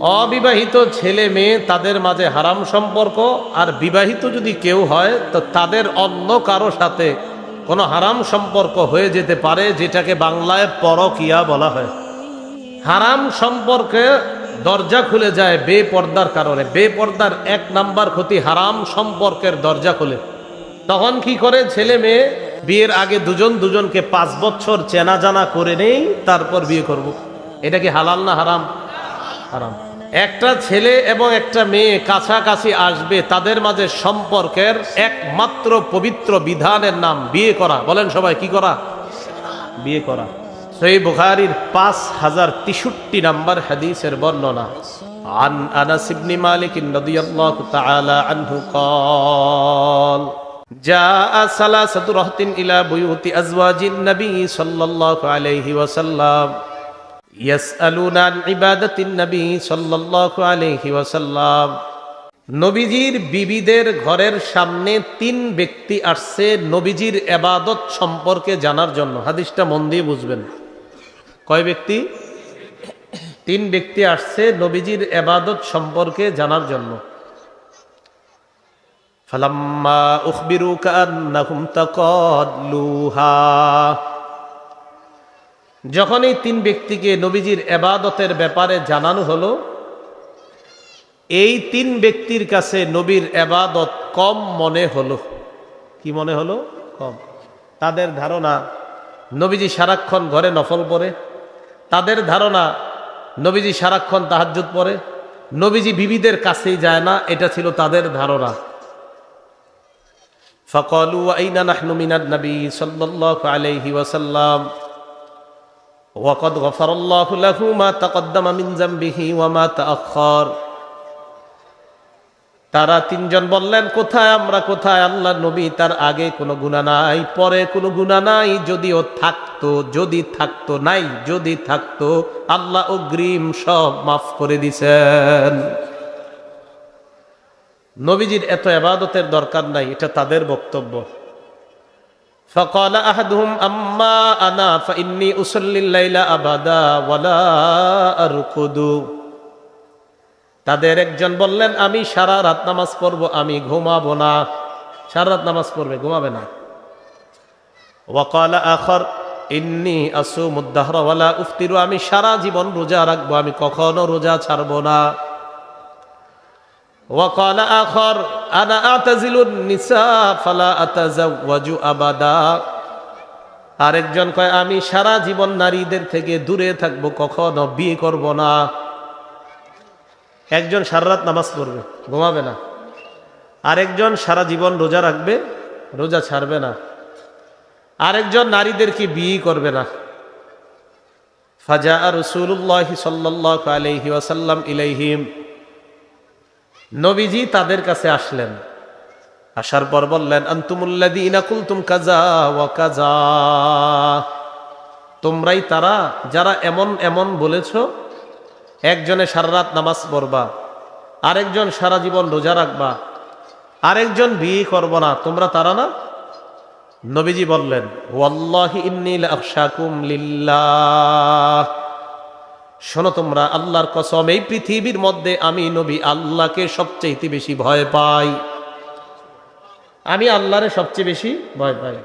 অবিবাহিত ছেলে মেয়ে তাদের মাঝে হারাম সম্পর্ক, আর বিবাহিত যদি কেউ হয়, তো তাদের অন্য কারও সাথে কোনো হারাম সম্পর্ক হয়ে যেতে পারে, যেটাকে বাংলায় পরকিয়া বলা হয়। হারাম সম্পর্কে দরজা খুলে যায় বেপর্দার কারণে। বেপর্দার এক নাম্বার ক্ষতি হারাম সম্পর্কের দরজা খুলে। তখন কি করে? ছেলে মেয়ে বিয়ের আগে দুজন দুজনকে পাঁচ বছর চেনা জানা করে নেই, তারপর বিয়ে করব। এটা কি হালাল না হারাম? হারাম। একটা ছেলে এবং একটা মেয়ে কাছাকাছি আসবে তাদের মাঝে সম্পর্কের একমাত্র পবিত্র বিধানের নাম বিয়ে করা বলেন সবাই কি করা বিয়ে করা সেই বুখারির পাঁচ হাজার তেষট্টি নাম্বার হাদিসের বর্ণনা عن أنس بن مالك رضي الله تعالى عنه قال جاء ثلاثة رهط إلى بيوت أزواج النبي صلى الله عليه وسلم ইয়াসআলুনা আন ইবাদাতিন নবী সাল্লাল্লাহু আলাইহি নবীজির বিবিদের ঘরের সামনে তিন ব্যক্তি আসছে নবীজির এবাদত সম্পর্কে জানার জন্য। হাদিসটা মন দিয়ে বুঝবেন। কয় ব্যক্তি? তিন ব্যক্তি আসছে নবীজির এবাদত সম্পর্কে জানার জন্য। ফালাম্মা উখবিরুকা আন্নাহুম তাকাল্লুহা। যখন এই তিন ব্যক্তিকে নবীজির এবাদতের ব্যাপারে জানানো হলো, এই তিন ব্যক্তির কাছে নবীর এবাদত কম মনে হলো। কি মনে হলো? কম। তাদের ধারণা, নবীজি সারাক্ষণ ঘরে নফল পড়ে। তাদের ধারণা, নবীজি সারাক্ষণ তাহাজ্জুদ পড়ে। নবীজি বিবিদের কাছেই যায় না, এটা ছিল তাদের ধারণা। ফকলু আইনা নাহনু মিনাদ নবী সাল্লাল্লাহু আলাইহি ওয়াসাল্লাম। তারা তিনজন বললেন, কোথায় আমরা, কোথায় আল্লাহ নবী? তার আগে কোনো গুণা নাই, পরে কোনো গুণা নাই, যদিও থাকতো, যদি থাকতো নাই, যদি থাকতো, আল্লাহ অগ্রিম সব মাফ করে দিছেন। নবীজির এত আবাদতের দরকার নাই, এটা তাদের বক্তব্য। فقال أحدهم أما أنا فإني أصلي الليل أبدا ولا أرقد তাদের একজন বললেন আমি সারা রাত নামাজ পড়ব আমি ঘুমাবো না সারা রাত নামাজ পড়বে ঘুমাবে না ওয়াকালা আখর ইন্নি আসু মুদাহরওয়ালা উফতিরু আমি সারা জীবন রোজা রাখবো আমি কখনো রোজা ছাড়বো না ওয়াকালা আখর, আনা আতাজিলুন নিসা, ফালা আতাজাওয়াজু আবাদা। আরেকজন কয়, আমি সারা জীবন নারীদের থেকে দূরে থাকব, কখনো বিয়ে করব না। একজন সারা রাত নামাজ পড়বে, ঘুমাবে না। আরেকজন সারা জীবন রোজা রাখবে, রোজা ছাড়বে না। আরেকজন নারীদেরকে বিয়ে করবে না? ফাজা আর রসুল্লাহ সাল্লাহ আলহি ওয়াসাল্লাম ইলাইহিম। নবীজি তাদের কাছে আসলেন। আসার পর বললেন আন্তুমুল্লাদিনা কুলতুম কাজা ওয়া কাজা তোমরাই তারা যারা এমন এমন বলেছ, একজনে সারা রাত নামাজ পড়বা, আরেকজন সারা জীবন রোজা রাখবা, আরেকজন বিয়ে করব না, তোমরা তারা না? নবীজি বললেন, ওয়াল্লাহি ইন্নিল আখশাকুম লিল্লাহ। শোনো তোমরা, আল্লাহর কসম, এই পৃথিবীর মধ্যে আমি নবী আল্লাহকে সবচেয়ে বেশি ভয় পাই। আমি আল্লাহরে সবচেয়ে বেশি ভয় পাই।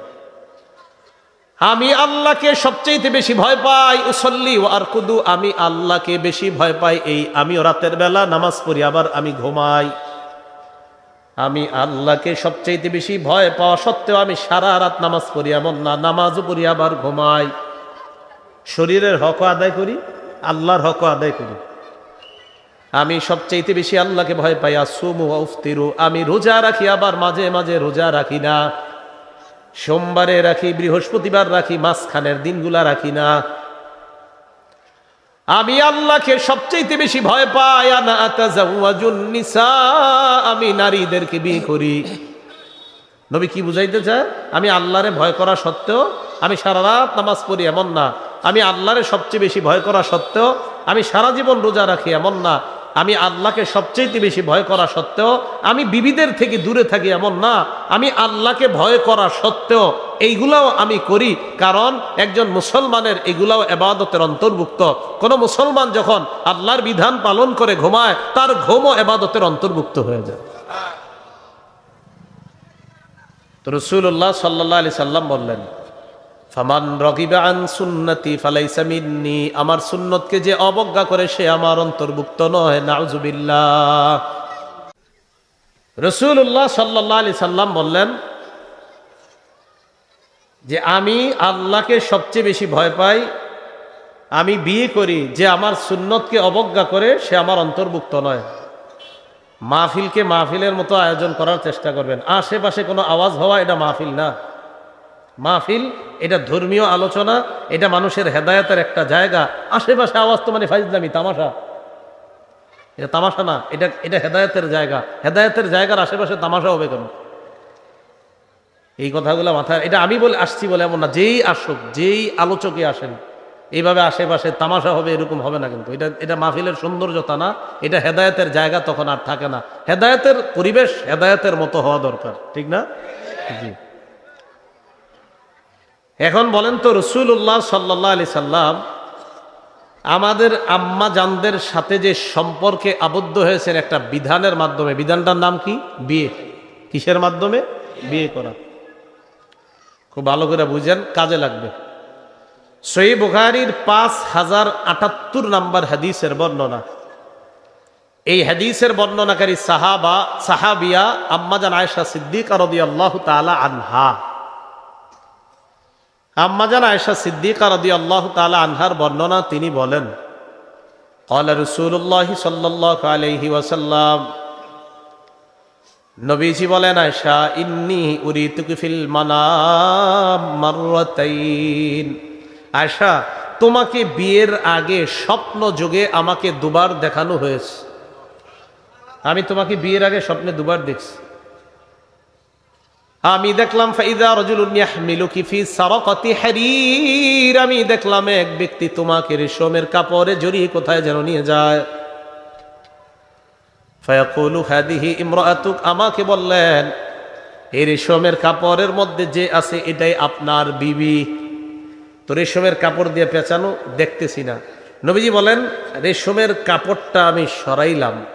আমি আল্লাহকে সবচেয়ে বেশি ভয় পাই। উসল্লি ও আর কুদু আমি আল্লাহকে বেশি ভয় পাই। এই আমিও রাতের বেলা নামাজ পড়ি, আবার আমি ঘুমাই। আমি আল্লাহকে সবচেয়ে বেশি ভয় পাওয়া সত্ত্বেও আমি সারা রাত নামাজ পড়ি, এমন না, নামাজও পড়ি, আবার ঘুমাই। শরীরের হক আদায় করি আল্লাহর হক আদায় করি। আমি সবচেয়ে বেশি আল্লাহকে ভয় পাই আসুমু উফতিরু। আমি রোজা রাখি, আবার মাঝে মাঝে রোজা রাখি না। সোমবারে রাখি, বৃহস্পতিবার রাখি, মাঝখানের দিনগুলা রাখি না। আমি আল্লাহকে সবচেয়ে বেশি ভয় পাই আমি নারীদেরকে বিয়ে করি। নবী কি বুঝাইতে চায়? আমি আল্লাহরে ভয় করা সত্ত্বেও আমি সারা রাত নামাজ পড়ি, এমন না। আমি আল্লাহরে সবচেয়ে বেশি ভয় করা সত্ত্বেও আমি সারা জীবন রোজা রাখি, এমন না। আমি আল্লাহকে সবচেয়ে বেশি ভয় করা সত্ত্বেও আমি বিবিদের থেকে দূরে থাকি, এমন না। আমি আল্লাহকে ভয় করা সত্ত্বেও এইগুলাও আমি করি, কারণ একজন মুসলমানের এগুলাও এবাদতের অন্তর্ভুক্ত। কোন মুসলমান যখন আল্লাহর বিধান পালন করে ঘুমায়, তার ঘুমও এবাদতের অন্তর্ভুক্ত হয়ে যায়। তো রসুল্লাহ সাল্লাহ আলি সাল্লাম বললেন ফামান রগিবা সুন্নতি আমার সুন্নতকে যে অবজ্ঞা করে সে আমার অন্তর্ভুক্ত নয়, নাউজুবিল্লাহ। রসুল্লাহ সাল্লাহ আলি সাল্লাম বললেন যে, আমি আল্লাহকে সবচেয়ে বেশি ভয় পাই, আমি বিয়ে করি যে আমার সুন্নতকে অবজ্ঞা করে সে আমার অন্তর্ভুক্ত নয়। মাহফিলকে মাহফিলের মতো আয়োজন করার চেষ্টা করবেন। আশেপাশে কোনো আওয়াজ হওয়া এটা মাহফিল না। মাহফিল, এটা ধর্মীয় আলোচনা, এটা মানুষের হেদায়তের একটা জায়গা। আশেপাশে আওয়াজ তো মানে ফাইজলামি, তামাশা। এটা তামাশা না, এটা এটা হেদায়তের জায়গা। হেদায়তের জায়গার আশেপাশে তামাশা হবে কেন? এই কথাগুলো মাথায়, এটা আমি বলে, আসছি বলে এমন না, যেই আসুক, যেই আলোচকে আসেন, এইভাবে আশেপাশে তামাশা হবে, এরকম হবে না কিন্তু। এটা এটা মাহফিলের সৌন্দর্যতা না, এটা হেদায়তের জায়গা তখন আর থাকে না। হেদায়তের পরিবেশ, হেদায়তের মতো হওয়া দরকার, ঠিক না? জি। এখন বলেন তো রসুল্লাহ সাল্লাহ আলি সাল্লাম আমাদের আম্মা জানদের সাথে যে সম্পর্কে আবদ্ধ হয়েছেন একটা বিধানের মাধ্যমে, বিধানটার নাম কি? বিয়ে। কিসের মাধ্যমে? বিয়ে করা। খুব ভালো করে বুঝেন, কাজে লাগবে। সই বুখারির পাঁচ হাজার আটাত্তর নাম্বার হাদিসের বর্ণনা। এই হাদিসের বর্ণনাকারী সাহাবা, সাহাবিয়া আম্মাজান আয়সা সিদ্দিক রদি আল্লাহ তালা আনহা। আম্মাজান আয়সা সিদ্দিকা রদি আল্লাহ তালা আনহার বর্ণনা তিনি বলেন কলা রসুল্লাহ সাল্লাহ আলহি ওয়াসাল্লাম। নবীজি বলেন আয়সা ইন্নি উরি তুকিফিল মানামারাইন আয়সা তোমাকে বিয়ের আগে স্বপ্ন যোগে আমাকে দুবার দেখানো হয়েছে। আমি তোমাকে বিয়ের আগে স্বপ্নে দুবার দেখছি। আমি দেখলাম, ফাইদা রজুলুন ইয়াহমিলুকি ফি সারাকাতি আমি দেখলাম, এক ব্যক্তি তোমাকে রেশমের কাপড়ে জড়িয়ে কোথায় যেন নিয়ে যায়। ইমরাতুক, আমাকে বললেন, এই রেশমের কাপড়ের মধ্যে যে আছে, এটাই আপনার বিবি। তো রেশমের কাপড় দিয়ে পেঁচানো, দেখতেছি না। নবীজি বলেন, রেশমের কাপড়টা আমি সরাইলাম।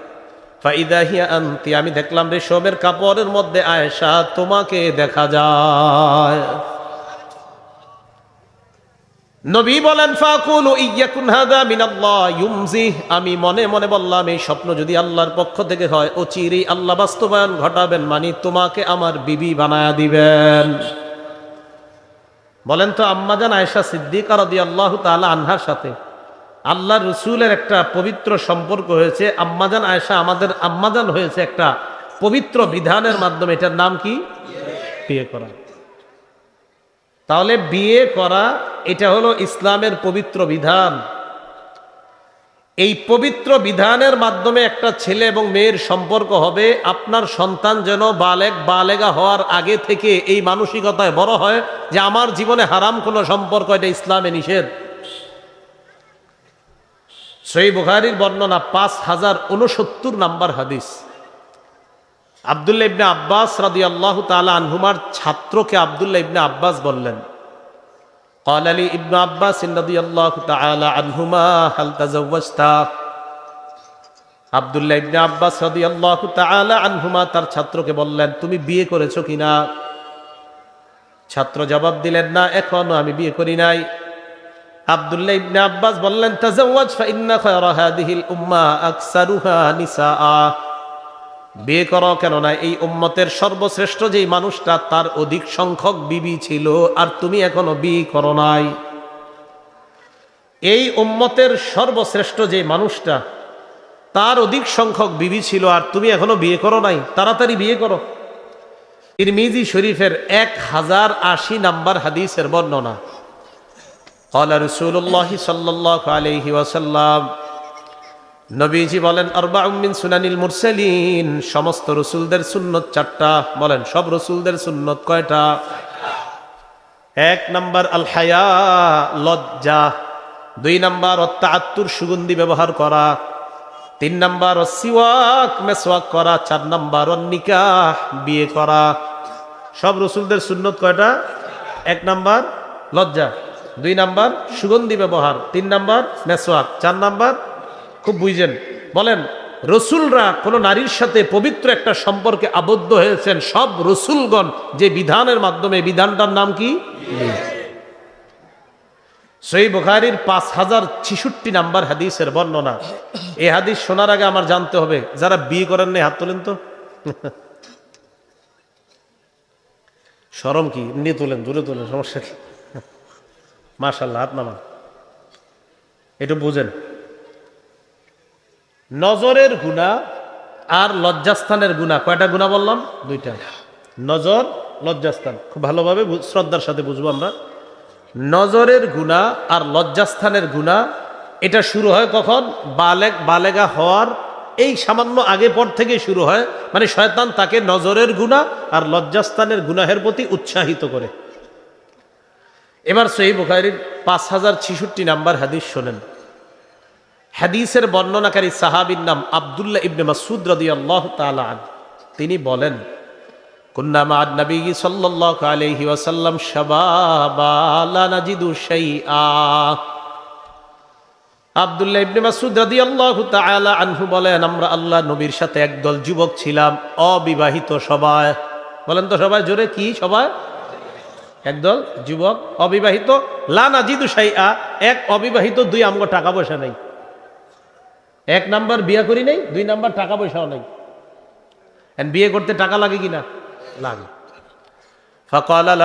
আমি দেখলাম রেশমের কাপড়ের মধ্যে আয়েশা তোমাকে দেখা যায়। নবী বলেন, ফাকুল ইউমজি আমি মনে মনে বললাম, এই স্বপ্ন যদি আল্লাহর পক্ষ থেকে হয়, ও চিরি, আল্লাহ বাস্তবায়ন ঘটাবেন মানে তোমাকে আমার বিবি বানায়া দিবেন। বলেন তো আম্মাজান আয়েশা সিদ্দিকা আল্লাহ তালা আনহার সাথে। আল্লাহ রসুলের একটা পবিত্র সম্পর্ক হয়েছে। আম্মাজান আয়েশা আমাদের আম্মাজান হয়েছে একটা পবিত্র বিধানের মাধ্যমে। এটার নাম কি? বিয়ে করা। তাহলে বিয়ে করা, এটা হলো ইসলামের পবিত্র বিধান। এই পবিত্র বিধানের মাধ্যমে একটা ছেলে এবং মেয়ের সম্পর্ক হবে। আপনার সন্তান যেন বালেক, বালেগা হওয়ার আগে থেকে এই মানসিকতায় বড় হয় যে, আমার জীবনে হারাম কোনো সম্পর্ক, এটা ইসলামে নিষেধ। সই বুখারির বর্ণনা পাঁচ হাজার উনসত্তর নাম্বার হাদিস আবদুল্লা ইবনে আব্বাস রাদি আল্লাহ তালা আনহুমার ছাত্রকে আবদুল্লাহ ইবনে আব্বাস বললেন قال لي ابن عباس رضي الله تعالى عنهما هل تزوجت আব্দুল্লাহ ইবনে আব্বাস রাদিয়াল্লাহু তাআলা আনহুমা তার ছাত্রকে বললেন তুমি বিয়ে করেছো কিনা ছাত্র জবাব দিলেন না এখনো আমি বিয়ে করি নাই আব্দুল্লাহ ইবনে আব্বাস বললেন, তাজাওয়াজ ফা ইন্না খায়রা হাদিহিল উম্মাহ আকসারুহা নিসাআ। বিয়ে করো, কেননা এই উম্মতের সর্বশ্রেষ্ঠ যেই মানুষটা, তার অধিক সংখ্যক বিবি ছিল, আর তুমি এখনও বিয়ে করো নাই। এই উম্মতের সর্বশ্রেষ্ঠ যে মানুষটা, তার অধিক সংখ্যক বিবি ছিল, আর তুমি এখনও বিয়ে করো নাই। তাড়াতাড়ি বিয়ে করো। ইরমিজি শরীফের এক হাজার আশি নাম্বার হাদিসের বর্ণনা। قال رسول الله صلى الله عليه وسلم নবীজি বলেন আরবাউমিন সুনানিল মুরসালিন সমস্ত রসুলদের সুন্নত চারটা বলেন সব রসুলদের সুন্নত কয়টা এক নাম্বার আল হায়া লজ্জা দুই নাম্বার অত্যাত্তর সুগন্ধি ব্যবহার করা তিন নাম্বার সিওয়াক মেসওয়াক করা চার নাম্বার নিকাহ বিয়ে করা সব রসুলদের সুন্নত কয়টা এক নাম্বার লজ্জা দুই নাম্বার সুগন্ধি ব্যবহার, তিন নাম্বার মেসোয়াক চার নাম্বার খুব বুঝেন। বলেন, রসুলরা কোনো নারীর সাথে পবিত্র একটা সম্পর্কে আবদ্ধ হয়েছেন, সব রসুলগণ, যে বিধানের মাধ্যমে বিধানটার নাম কি? সই বুখারির পাঁচ হাজার ছিষট্টি নাম্বার হাদিসের বর্ণনা। এই হাদিস শোনার আগে আমার জানতে হবে, যারা বিয়ে করেন নাই, হাত তোলেন তো। সরম কি? নিয়ে তোলেন, দূরে তোলেন, সমস্যা কি? মাশাল্লাহ হাত নামান। একটু বুঝেন। নজরের গুণা আর লজ্জাস্থানের গুণা কয়টা গুণা বললাম? দুইটা। নজর, লজ্জাস্থান। খুব ভালোভাবে শ্রদ্ধার সাথে বুঝব আমরা। নজরের গুণা আর লজ্জাস্থানের গুণা এটা শুরু হয় কখন? বালেক বালেগা হওয়ার এই সামান্য আগে পর থেকে শুরু হয়। মানে শয়তান তাকে নজরের গুণা আর লজ্জাস্থানের গুনাহের প্রতি উৎসাহিত করে। এবার সহি বুখারির পাঁচ হাজার ছিষট্টি নাম্বার হাদিস শোনেন। হাদিসের বর্ণনাকারী সাহাবির নাম আবদুল্লাহ ইবনে মাসুদ রাদিয়াল্লাহ তাআলা আন। তিনি বলেন নবী সাল্লাল্লাহু আলাইহি ওয়াসাল্লাম আবদুল্লাহ ইবনে মাসুদ তাআলা আনহু বলেন, আমরা আল্লাহ নবীর সাথে একদল যুবক ছিলাম, অবিবাহিত সবাই। বলেন তো সবাই, জোরে কি সবাই? একদল যুবক অবিবাহিত লা জিদু সাইয়া এক অবিবাহিত দুই আমগো টাকা পয়সা নেই। এক নাম্বার বিয়ে করি নেই দুই নাম্বার টাকা পয়সাও নেই। বিয়ে করতে টাকা লাগে কিনা? লাগে। ফাকালা